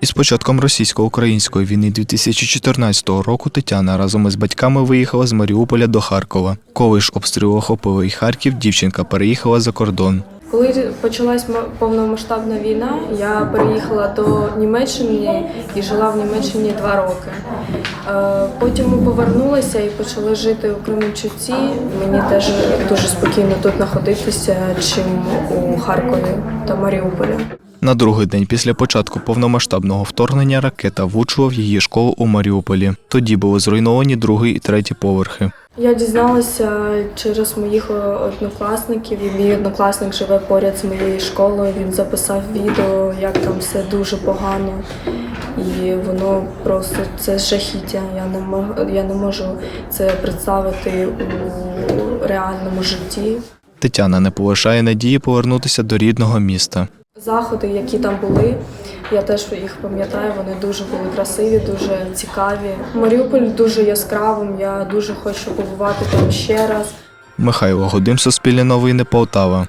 Із початком російсько-української війни 2014 року Тетяна разом із батьками виїхала з Маріуполя до Харкова. Коли ж обстріл охопив і Харків, дівчинка переїхала за кордон. Коли почалась ма- повномасштабна війна, я переїхала до Німеччини і жила в Німеччині два роки. Е, Потім ми повернулися і почали жити у Кременчуці. Мені теж дуже спокійно тут знаходитися, чим у Харкові та Маріуполі. На другий день після початку повномасштабного вторгнення ракета влучила в її школу у Маріуполі. Тоді були зруйновані другий і третій поверхи. Я дізналася через моїх однокласників. І мій однокласник живе поряд з моєю школою. Він записав відео, як там все дуже погано. І воно просто це жахіття. Я не можу, я не можу це представити у реальному житті. Тетяна не полишає надії повернутися до рідного міста. Заходи, які там були, я теж їх пам'ятаю. Вони дуже були красиві, дуже цікаві. Маріуполь дуже яскравим. Я дуже хочу побувати там ще раз. Михайло Годим, Суспільне новини, Полтава.